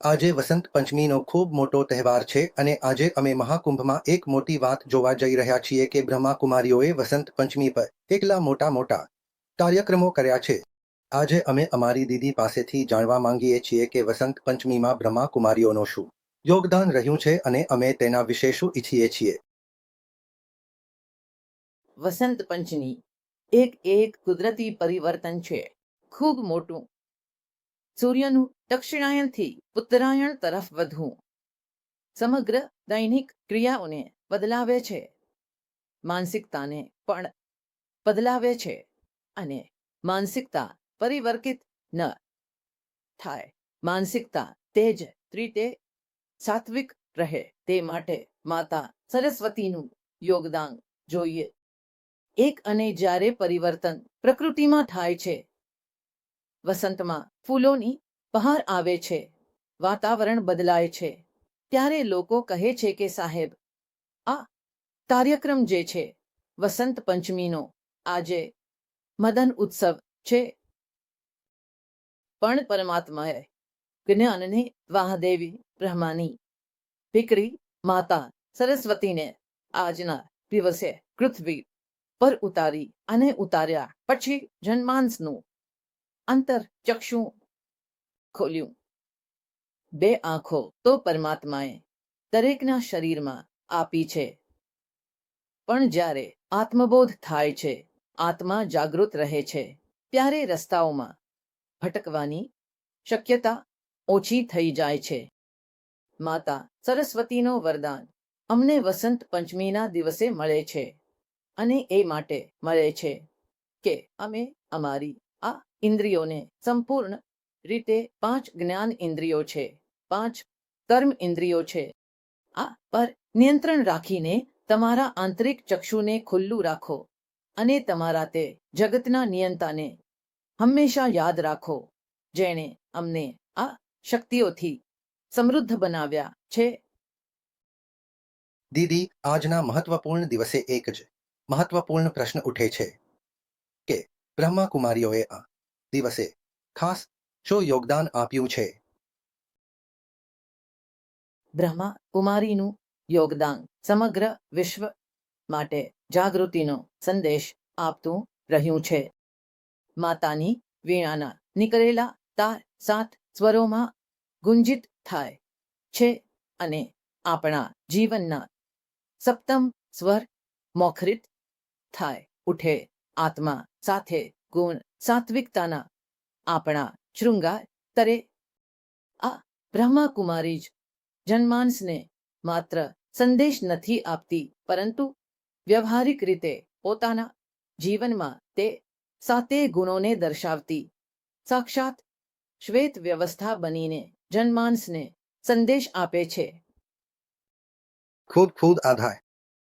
આજે વસંત પંચમીનો ખૂબ મોટો તહેવાર છે અને આજે અમે મહાકુંભમાં એક મોટી વાત જોવા જઈ રહ્યા છીએ કે બ્રહ્માકુમારીઓએ વસંત પંચમી પર એકલા મોટા મોટા કાર્યક્રમો કર્યા છે. આજે અમે અમારી દીદી પાસેથી જાણવા માંગીએ છીએ કે વસંત પંચમીમાં બ્રહ્માકુમારીઓનો શું યોગદાન રહ્યું છે અને અમે તેના વિશે શું ઈચ્છીએ છીએ. વસંત પંચમી એક એક કુદરતી પરિવર્તન છે. ખૂબ મોટું સૂર્યનું દક્ષિણાયનથી ઉત્તરાયણ તરફ વધવું. સમગ્ર દૈનિક ક્રિયાઓને બદલાવે છે. માનસિકતાને પણ બદલાવે છે અને માનસિકતા પરિવર્તિત ન થાય. માનસિકતા તેજ રીતે સાત્વિક રહે તે માટે માતા સરસ્વતીનું યોગદાન જોઈએ. એક અને જ્યારે પરિવર્તન પ્રકૃતિમાં થાય છે વસંતમાં ફૂલોની બહાર આવે છે, વાતાવરણ બદલાય છે. ત્યારે લોકો કહે છે કે, સાહેબ, આ કાર્યક્રમ જે છે, વસંત પંચમીનો, આજે મદન ઉત્સવ છે. પણ પરમાત્માએ જ્ઞાનને વાહદેવી બ્રહ્માની દીકરી માતા સરસ્વતીને આજના દિવસે પૃથ્વી પર ઉતારી અને ઉતાર્યા. પછી જન્માંશનું અંતર ચક્ષુ ખોલ્યું. બે આંખો તો પરમાત્માએ દરેકના શરીરમાં આપી છે. પણ જ્યારે આત્મબોધ થાય છે, આત્મા જાગૃત રહે છે, ત્યારે રસ્તાઓમાં ભટકવાની શક્યતા ઓછી થઈ જાય છે. માતા સરસ્વતીનો વરદાન અમને વસંત પંચમીના દિવસે મળે છે અને એ માટે મળે છે કે અમે અમારી ઇન્દ્રિયોને સંપૂર્ણ રીતે પાંચ જ્ઞાન ઇન્દ્રિયો છે, પાંચ કર્મ ઇન્દ્રિયો છે. આ પર નિયંત્રણ રાખીને તમારા આંતરિક ચક્ષુને ખુલ્લું રાખો અને તમારા તે જગતના નિયંતાને હંમેશા યાદ રાખો, જેણે અમને આ શક્તિઓથી સમૃદ્ધ બનાવ્યા છે. દીદી, આજના મહત્વપૂર્ણ દિવસે એક જ મહત્વપૂર્ણ પ્રશ્ન ઉઠે છે કે બ્રહ્માકુમારીઓએ આ દિવસે ખાસ શું યોગદાન આપ્યું છે? બ્રહ્મા કુમારીનું યોગદાન સમગ્ર વિશ્વ માટે જાગૃતિનો સંદેશ આપતું રહ્યું છે. માતાની વીણાના નીકળેલા તાર સાત સ્વરોમાં ગુંજિત થાય છે અને આપણા જીવનના સપ્તમ સ્વર મોખરિત થાય, ઉઠે આત્મા સાથે ગુણ સાત્વિકતાના આપણા શૃંગાર તરે આ બ્રહ્માકુમારી જ જન્માંશને માત્ર સંદેશ નથી આપતી, પરંતુ વ્યવહારિક રીતે પોતાના જીવનમાં તે સાતે ગુણોને દર્શાવતી, સાક્ષાત શ્વેત વ્યવસ્થા બનીને જન્માંશને સંદેશ આપે છે. ખૂબ ખૂબ આભાર.